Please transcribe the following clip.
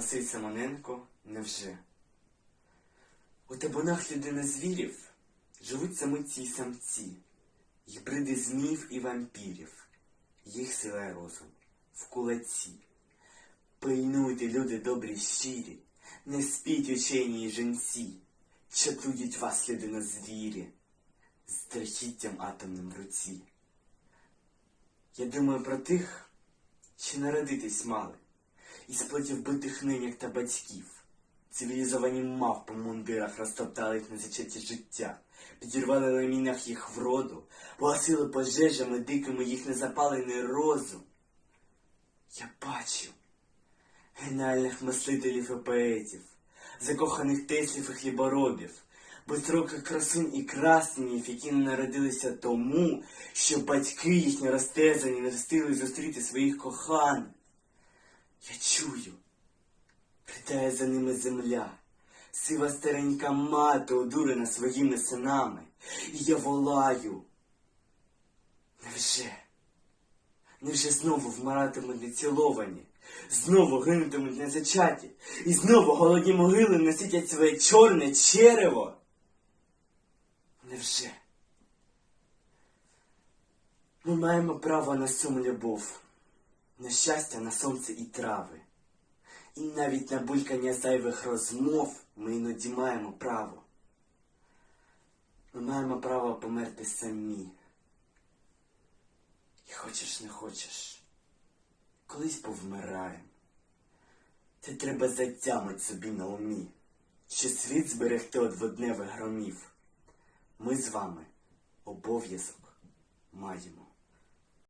Василь Симоненко невже. У табунах людинозвірів живуть самиці й самці, гібриди зміїв і вампірів, їх сила й розум в кулаці. Пильнуйте, люди добрі щирі, не спіть учені й жінці, чатують вас людинозвірі, з страхіттям атомним в руці. Я думаю про тих, що народитись мали, і сплотів битих ниняк та батьків. Цивілізовані мавпи в мундирах розтоптали їх на зачаті життя, підірвали на мінах їх вроду, погасили пожежами дикими їх незапалений розум. Я бачу геніальних мислителів і поетів, закоханих теслів і хліборобів, безроких красунь і красенів, які не народилися тому, що батьки їхні розтезані не встигли зустріти своїх коханих. Я чую, Ридає за ними земля, сива старенька мати одурена своїми синами, і я волаю. Невже? Невже знову вмиратимуть неціловані, знову гинутимуть на зачаті, і знову голодні могили наситять своє чорне черево? Невже? Ми маємо право на сум любов, на щастя, на сонце і трави. І навіть на булькання зайвих розмов ми іноді маємо право. Ми маємо право померти самі. І хочеш не хочеш, колись повмираєм. Це треба затямить собі на умі, що світ зберегти від водневих громів. Ми з вами обов'язок маємо.